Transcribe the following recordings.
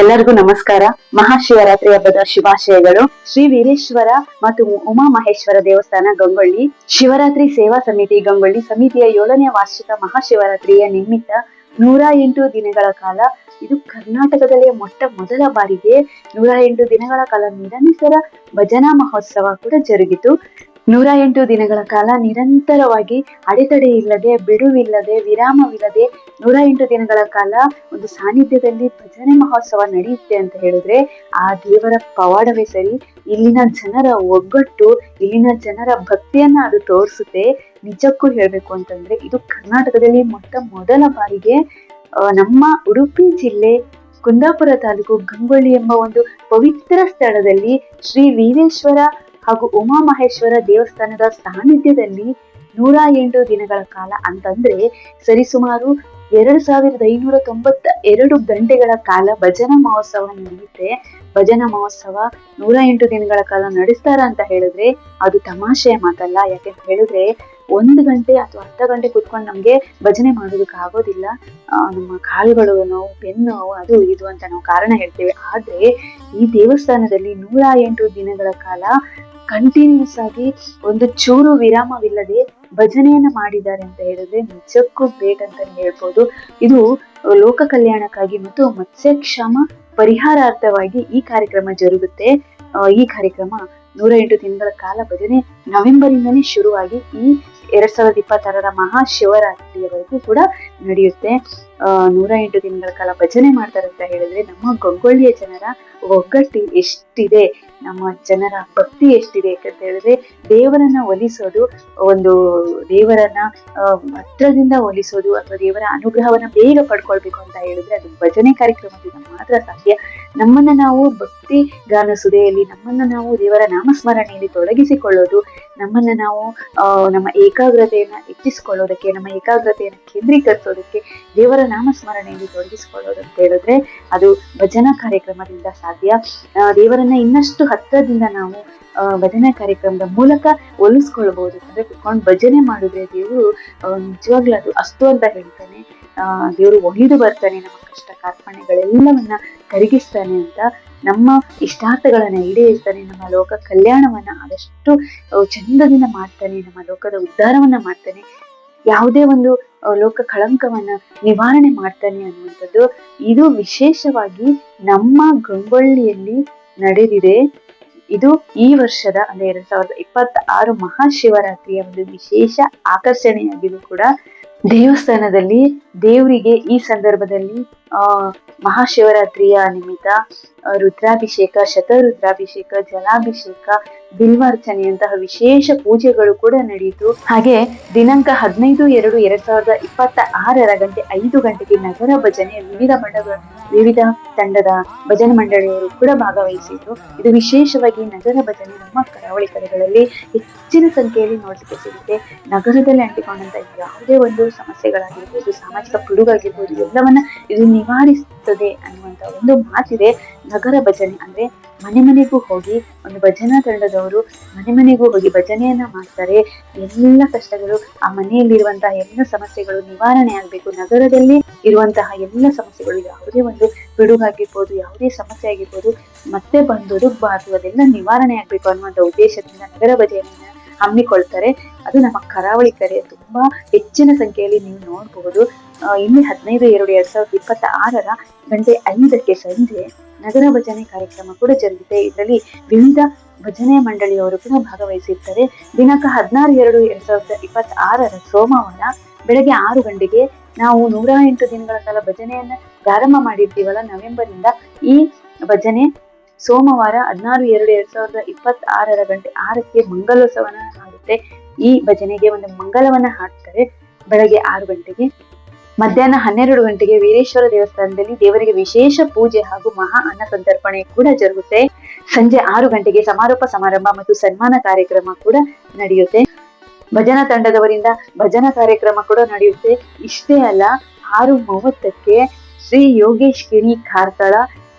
ಎಲ್ಲರಿಗೂ ನಮಸ್ಕಾರ. ಮಹಾಶಿವರಾತ್ರಿ ಹಬ್ಬದ ಶುಭಾಶಯಗಳು. ಶ್ರೀ ವೀರೇಶ್ವರ ಮತ್ತು ಉಮಾ ಮಹೇಶ್ವರ ದೇವಸ್ಥಾನ ಗಂಗೊಳ್ಳಿ. ಶಿವರಾತ್ರಿ ಸೇವಾ ಸಮಿತಿ ಗಂಗೊಳ್ಳಿ ಸಮಿತಿಯ ಏಳನೇ ವಾರ್ಷಿಕ ಮಹಾಶಿವರಾತ್ರಿಯ ನಿಮಿತ್ತ ನೂರ ಎಂಟು ದಿನಗಳ ಕಾಲ ಇದು ಕರ್ನಾಟಕದಲ್ಲಿ ಮೊಟ್ಟ ಮೊದಲ ಬಾರಿಗೆ ನೂರ ಎಂಟು ದಿನಗಳ ಕಾಲ ನಿರಂತರ ಭಜನಾ ಮಹೋತ್ಸವ ಕೂಡ ಜರುಗಿತು. ನೂರ ಎಂಟು ದಿನಗಳ ಕಾಲ ನಿರಂತರವಾಗಿ ಅಡೆತಡೆ ಇಲ್ಲದೆ ಬಿಡುವಿಲ್ಲದೆ, ವಿರಾಮವಿಲ್ಲದೆ ನೂರ ಎಂಟು ದಿನಗಳ ಕಾಲ ಒಂದು ಸಾನ್ನಿಧ್ಯದಲ್ಲಿ ಭಜನೆ ಮಹೋತ್ಸವ ನಡೆಯುತ್ತೆ ಅಂತ ಹೇಳಿದ್ರೆ ಆ ದೇವರ ಪವಾಡವೇ ಸರಿ. ಇಲ್ಲಿನ ಜನರ ಒಗ್ಗಟ್ಟು, ಇಲ್ಲಿನ ಜನರ ಭಕ್ತಿಯನ್ನ ಅದು ತೋರಿಸುತ್ತೆ. ನಿಜಕ್ಕೂ ಹೇಳ್ಬೇಕು ಅಂತಂದ್ರೆ ಇದು ಕರ್ನಾಟಕದಲ್ಲಿ ಮೊಟ್ಟ ಮೊದಲ ಬಾರಿಗೆ ನಮ್ಮ ಉಡುಪಿ ಜಿಲ್ಲೆ ಕುಂದಾಪುರ ತಾಲೂಕು ಗಂಗೊಳ್ಳಿ ಎಂಬ ಒಂದು ಪವಿತ್ರ ಸ್ಥಳದಲ್ಲಿ ಶ್ರೀ ವೀರೇಶ್ವರ ಹಾಗೂ ಉಮಾಮಹೇಶ್ವರ ದೇವಸ್ಥಾನದ ಸಾನ್ನಿಧ್ಯದಲ್ಲಿ ನೂರ ಎಂಟು ದಿನಗಳ ಕಾಲ ಅಂತಂದ್ರೆ ಸರಿಸುಮಾರು ಎರಡು ಸಾವಿರದ ಐನೂರ ತೊಂಬತ್ತ ಎರಡು ಗಂಟೆಗಳ ಕಾಲ ಭಜನಾ ಮಹೋತ್ಸವ ನಡೆಯುತ್ತೆ. ಭಜನಾ ಮಹೋತ್ಸವ ನೂರ ಎಂಟು ದಿನಗಳ ಕಾಲ ನಡೆಸ್ತಾರ ಅಂತ ಹೇಳಿದ್ರೆ ಅದು ತಮಾಷೆಯ ಮಾತಲ್ಲ. ಯಾಕೆಂತ ಹೇಳಿದ್ರೆ ಒಂದು ಗಂಟೆ ಅಥವಾ ಅರ್ಧ ಗಂಟೆ ಕುತ್ಕೊಂಡು ನಮ್ಗೆ ಭಜನೆ ಮಾಡೋದಕ್ಕೆ ಆಗೋದಿಲ್ಲ. ನಮ್ಮ ಕಾಲುಗಳು ನೋವು, ಬೆನ್ನು ನೋವು, ಅದು ಇದು ಅಂತ ನಾವು ಕಾರಣ ಹೇಳ್ತೇವೆ. ಆದ್ರೆ ಈ ದೇವಸ್ಥಾನದಲ್ಲಿ ನೂರ ಎಂಟು ದಿನಗಳ ಕಾಲ ಕಂಟಿನ್ಯೂಸ್ ಆಗಿ ಒಂದು ಚೂರು ವಿರಾಮವಿಲ್ಲದೆ ಭಜನೆಯನ್ನ ಮಾಡಿದ್ದಾರೆ ಅಂತ ಹೇಳಿದ್ರೆ ನಿಜಕ್ಕೂ ಗ್ರೇಟ್ ಅಂತಾನೆ ಹೇಳ್ಬೋದು. ಇದು ಲೋಕ ಕಲ್ಯಾಣಕ್ಕಾಗಿ ಮತ್ತು ಮತ್ಸ್ಯಕ್ಷಮ ಪರಿಹಾರಾರ್ಥವಾಗಿ ಈ ಕಾರ್ಯಕ್ರಮ ಜರುಗುತ್ತೆ. ಈ ಕಾರ್ಯಕ್ರಮ ನೂರ ಎಂಟು ದಿನಗಳ ಕಾಲ ಭಜನೆ ನವೆಂಬರ್ ಇಂದನೇ ಶುರುವಾಗಿ ಈ ಎರಡ್ ಸಾವಿರದ ಇಪ್ಪತ್ತಾರರ ಮಹಾಶಿವರಾತ್ರಿಯವರೆಗೂ ಕೂಡ ನಡೆಯುತ್ತೆ. ನೂರ ಎಂಟು ದಿನಗಳ ಕಾಲ ಭಜನೆ ಮಾಡ್ತಾರೆ ಅಂತ ಹೇಳಿದ್ರೆ ನಮ್ಮ ಗಂಗೊಳ್ಳಿಯ ಜನರ ಒಗ್ಗಟ್ಟು ಎಷ್ಟಿದೆ, ನಮ್ಮ ಜನರ ಭಕ್ತಿ ಎಷ್ಟಿದೆ ಯಾಕಂತ ಹೇಳಿದ್ರೆ ದೇವರನ್ನ ಒಲಿಸೋದು, ಒಂದು ದೇವರನ್ನ ಹತ್ರದಿಂದ ಒಲಿಸೋದು ಅಥವಾ ದೇವರ ಅನುಗ್ರಹವನ್ನ ಬೇಗ ಪಡ್ಕೊಳ್ಬೇಕು ಅಂತ ಹೇಳಿದ್ರೆ ಅದು ಭಜನೆ ಕಾರ್ಯಕ್ರಮದಿಂದ ಮಾತ್ರ ಸಾಧ್ಯ. ನಮ್ಮನ್ನ ನಾವು ಭಕ್ತಿ ಗಾನ ಸುದೆಯಲ್ಲಿ, ನಮ್ಮನ್ನ ನಾವು ದೇವರ ನಾಮಸ್ಮರಣೆಯಲ್ಲಿ ತೊಡಗಿಸಿಕೊಳ್ಳೋದು, ನಮ್ಮನ್ನ ನಾವು ನಮ್ಮ ಏಕಾಗ್ರತೆಯನ್ನ ಹೆಚ್ಚಿಸಿಕೊಳ್ಳೋದಕ್ಕೆ, ನಮ್ಮ ಏಕಾಗ್ರತೆಯನ್ನ ಕೇಂದ್ರೀಕರಿಸೋದಕ್ಕೆ ದೇವರ ನಾಮಸ್ಮರಣೆಯಲ್ಲಿ ತೊಡಗಿಸಿಕೊಳ್ಳೋದು ಅಂತ ಹೇಳಿದ್ರೆ ಅದು ಭಜನಾ ಕಾರ್ಯಕ್ರಮದಿಂದ ಸಾಧ್ಯ. ದೇವರನ್ನ ಇನ್ನಷ್ಟು ಹತ್ತಿರದಿಂದ ನಾವು ಭಜನಾ ಕಾರ್ಯಕ್ರಮದ ಮೂಲಕ ಒಲಿಸ್ಕೊಳ್ಬಹುದು ಅಂದ್ರೆ ಕುತ್ಕೊಂಡು ಭಜನೆ ಮಾಡಿದ್ರೆ ದೇವರು ನಿಜವಾಗ್ಲೂ ಅದು ಅಸ್ತು ಅಂತ ಹೇಳ್ತಾನೆ. ಆ, ದೇವರು ಒಲಿದು ಬರ್ತಾನೆ, ನಮ್ಮ ಕಷ್ಟ ಕಾರ್ಪಣ್ಯಗಳೆಲ್ಲವನ್ನ ಕರಗಿಸ್ತಾನೆ ಅಂತ ನಮ್ಮ ಇಷ್ಟಾರ್ಥಗಳನ್ನ ಈಡೇರಿಸ್ತಾನೆ, ನಮ್ಮ ಲೋಕ ಕಲ್ಯಾಣವನ್ನ ಆದಷ್ಟು ಚಂದದಿಂದ ಮಾಡ್ತಾನೆ, ನಮ್ಮ ಲೋಕದ ಉದ್ಧಾರವನ್ನ ಮಾಡ್ತಾನೆ. ಯಾವುದೇ ಒಂದು ಲೋಕ ಕಳಂಕವನ್ನ ನಿವಾರಣೆ ಮಾಡ್ತಾನೆ ಅನ್ನುವಂಥದ್ದು ಇದು ವಿಶೇಷವಾಗಿ ನಮ್ಮ ಗಂಗೊಳ್ಳಿಯಲ್ಲಿ ನಡೆದಿದೆ. ಇದು ಈ ವರ್ಷದ, ಅಂದ್ರೆ ಎರಡ್ ಸಾವಿರದ ಇಪ್ಪತ್ತ ಆರು ಮಹಾಶಿವರಾತ್ರಿಯ ಒಂದು ವಿಶೇಷ ಆಕರ್ಷಣೆಯಾಗಿದೆ ಕೂಡ ದೇವಸ್ಥಾನದಲ್ಲಿ ದೇವರಿಗೆ ಈ ಸಂದರ್ಭದಲ್ಲಿ, ಆ, ಮಹಾಶಿವರಾತ್ರಿಯ ನಿಮಿತ್ತ ರುದ್ರಾಭಿಷೇಕ, ಶತರುದ್ರಾಭಿಷೇಕ, ಜಲಾಭಿಷೇಕ, ಬಿಲ್ವಾರ್ಚನೆಯಂತಹ ವಿಶೇಷ ಪೂಜೆಗಳು ಕೂಡ ನಡೆಯಿತು. ಹಾಗೆ ದಿನಾಂಕ ಹದಿನೈದು, ಎರಡು, ಎರಡ್ ಸಾವಿರದ ಇಪ್ಪತ್ತ ಆರರ ಗಂಟೆ ಐದು ಗಂಟೆಗೆ ನಗರ ಭಜನೆ ವಿವಿಧ ಮಂಡಳ ವಿವಿಧ ತಂಡದ ಭಜನೆ ಮಂಡಳಿಯವರು ಕೂಡ ಭಾಗವಹಿಸಿದ್ರು. ಇದು ವಿಶೇಷವಾಗಿ ನಗರ ಭಜನೆ ನಮ್ಮ ಕರಾವಳಿ ಕಡೆಗಳಲ್ಲಿ ಹೆಚ್ಚಿನ ಸಂಖ್ಯೆಯಲ್ಲಿ ನೋಡಲಿಕ್ಕೆ ಸಿಗುತ್ತೆ. ನಗರದಲ್ಲಿ ಅಂಟಿಕೊಂಡಂತ ಯಾವುದೇ ಒಂದು ಸಮಸ್ಯೆಗಳಾಗಿರ್ಬೋದು, ಸಾಮಾಜಿಕ ಪಿಡುಗಾಗಿರ್ಬೋದು ಎಲ್ಲವನ್ನ ಇದು ನಿವಾರಿಸುತ್ತದೆ ಅನ್ನುವಂತ ಒಂದು ಮಾತಿದೆ. ನಗರ ಭಜನೆ ಅಂದ್ರೆ ಮನೆ ಮನೆಗೂ ಹೋಗಿ ಒಂದು ಭಜನಾ ತಂಡದವರು ಮನೆ ಮನೆಗೂ ಹೋಗಿ ಭಜನೆಯನ್ನ ಮಾಡ್ತಾರೆ. ಎಲ್ಲ ಕಷ್ಟಗಳು ಆ ಮನೆಯಲ್ಲಿರುವಂತಹ ಎಲ್ಲ ಸಮಸ್ಯೆಗಳು ನಿವಾರಣೆ ಆಗ್ಬೇಕು. ನಗರದಲ್ಲಿ ಇರುವಂತಹ ಎಲ್ಲ ಸಮಸ್ಯೆಗಳು ಯಾವುದೇ ಒಂದು ಬಿಡುಗಾಗಿರ್ಬೋದು, ಯಾವುದೇ ಸಮಸ್ಯೆ ಆಗಿರ್ಬೋದು, ಮತ್ತೆ ಬಂದು ಒದಗಬಾರ್ದು ಅದೆಲ್ಲ ನಿವಾರಣೆ ಆಗ್ಬೇಕು ಅನ್ನುವಂತ ಉದ್ದೇಶದಿಂದ ನಗರ ಭಜನೆಯನ್ನ ಹಮ್ಮಿಕೊಳ್ತಾರೆ. ಅದು ನಮ್ಮ ಕರಾವಳಿ ಕರೆ ತುಂಬಾ ಹೆಚ್ಚಿನ ಸಂಖ್ಯೆಯಲ್ಲಿ ನೀವು ನೋಡಬಹುದು ಇಲ್ಲಿ ಹದಿನೈದು, ಎರಡು ಎರಡ್ ಸಾವಿರದ ಇಪ್ಪತ್ತ ಆರರ ಗಂಟೆ ಐದಕ್ಕೆ ಸಂಜೆ ನಗರ ಭಜನೆ ಕಾರ್ಯಕ್ರಮ ಕೂಡ ಜರುಗಿದೆ. ಇದರಲ್ಲಿ ವಿವಿಧ ಭಜನೆ ಮಂಡಳಿಯವರು ಕೂಡ ಭಾಗವಹಿಸಿರ್ತಾರೆ. ದಿನಾಂಕ ಹದಿನಾರು, ಎರಡು ಎರಡ್ ಸಾವಿರದ ಇಪ್ಪತ್ತ ಆರರ ಸೋಮವಾರ ಬೆಳಗ್ಗೆ ಆರು ಗಂಟೆಗೆ ನಾವು ನೂರ ಎಂಟು ದಿನಗಳ ಕಾಲ ಭಜನೆಯನ್ನ ಪ್ರಾರಂಭ ಮಾಡಿರ್ತೀವಲ್ಲ ನವೆಂಬರ್ ಇಂದ ಈ ಭಜನೆ ಸೋಮವಾರ ಹದಿನಾರು, ಎರಡು ಎರಡ್ ಸಾವಿರದ ಇಪ್ಪತ್ತ ಆರರ ಗಂಟೆ ಆರಕ್ಕೆ ಮಂಗಲೋತ್ಸವನ ಹಾಡುತ್ತೆ ಈ ಭಜನೆಗೆ ಒಂದು ಮಂಗಲವನ್ನ ಹಾಡ್ತಾರೆ ಬೆಳಗ್ಗೆ ಆರು ಗಂಟೆಗೆ. ಮಧ್ಯಾಹ್ನ ಹನ್ನೆರಡು ಗಂಟೆಗೆ ವೀರೇಶ್ವರ ದೇವಸ್ಥಾನದಲ್ಲಿ ದೇವರಿಗೆ ವಿಶೇಷ ಪೂಜೆ ಹಾಗೂ ಮಹಾ ಅನ್ನ ಸಂತರ್ಪಣೆ ಕೂಡ ಜರುಗುತ್ತೆ. ಸಂಜೆ ಆರು ಗಂಟೆಗೆ ಸಮಾರೋಪ ಸಮಾರಂಭ ಮತ್ತು ಸನ್ಮಾನ ಕಾರ್ಯಕ್ರಮ ಕೂಡ ನಡೆಯುತ್ತೆ. ಭಜನಾ ತಂಡದವರಿಂದ ಭಜನಾ ಕಾರ್ಯಕ್ರಮ ಕೂಡ ನಡೆಯುತ್ತೆ. ಇಷ್ಟೇ ಅಲ್ಲ, ಆರು ಮೂವತ್ತಕ್ಕೆ ಶ್ರೀ ಯೋಗೇಶ್ ಕಿಣಿ ಕಾರ್ಕಳ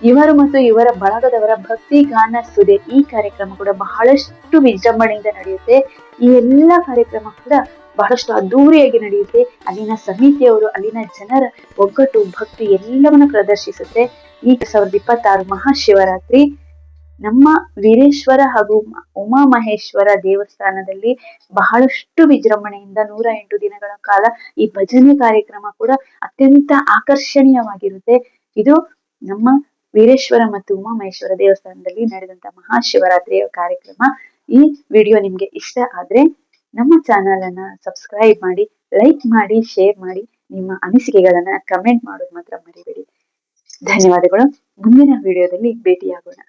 ಇವರು ಮತ್ತು ಇವರ ಬಳಗದವರ ಭಕ್ತಿ ಗಾನ ಸುದೆ ಈ ಕಾರ್ಯಕ್ರಮ ಕೂಡ ಬಹಳಷ್ಟು ವಿಜೃಂಭಣೆಯಿಂದ ನಡೆಯುತ್ತೆ. ಈ ಎಲ್ಲ ಕಾರ್ಯಕ್ರಮ ಕೂಡ ಬಹಳಷ್ಟು ಅದ್ದೂರಿಯಾಗಿ ನಡೆಯುತ್ತೆ. ಅಲ್ಲಿನ ಸಮಿತಿಯವರು, ಅಲ್ಲಿನ ಜನರ ಒಗ್ಗಟ್ಟು, ಭಕ್ತಿ ಎಲ್ಲವನ್ನ ಪ್ರದರ್ಶಿಸುತ್ತೆ. ಈ ಸಾವಿರದ ಇಪ್ಪತ್ತಾರು ಮಹಾಶಿವರಾತ್ರಿ ನಮ್ಮ ವೀರೇಶ್ವರ ಹಾಗೂ ಉಮಾಮಹೇಶ್ವರ ಉಮಾ ಮಹೇಶ್ವರ ದೇವಸ್ಥಾನದಲ್ಲಿ ಬಹಳಷ್ಟು ವಿಜೃಂಭಣೆಯಿಂದ ನೂರ ಎಂಟು ದಿನಗಳ ಕಾಲ ಈ ಭಜನೆ ಕಾರ್ಯಕ್ರಮ ಕೂಡ ಅತ್ಯಂತ ಆಕರ್ಷಣೀಯವಾಗಿರುತ್ತೆ. ಇದು ನಮ್ಮ ವೀರೇಶ್ವರ ಮತ್ತು ಉಮಾ ಮಹೇಶ್ವರ ದೇವಸ್ಥಾನದಲ್ಲಿ ನಡೆದಂತ ಮಹಾಶಿವರಾತ್ರಿಯ ಕಾರ್ಯಕ್ರಮ. ಈ ವಿಡಿಯೋ ನಿಮ್ಗೆ ಇಷ್ಟ ಆದ್ರೆ ನಮ್ಮ ಚಾನೆಲ್ ಅನ್ನ ಸಬ್ಸ್ಕ್ರೈಬ್ ಮಾಡಿ ಲೈಕ್ ಮಾಡಿ ಶೇರ್ ಮಾಡಿ, ನಿಮ್ಮ ಅನಿಸಿಕೆಗಳನ್ನ ಕಮೆಂಟ್ ಮಾಡೋದು ಮಾತ್ರ ಮರಿಬೇಡಿ. ಧನ್ಯವಾದಗಳು. ಮುಂದಿನ ವಿಡಿಯೋದಲ್ಲಿ ಭೇಟಿಯಾಗೋಣ.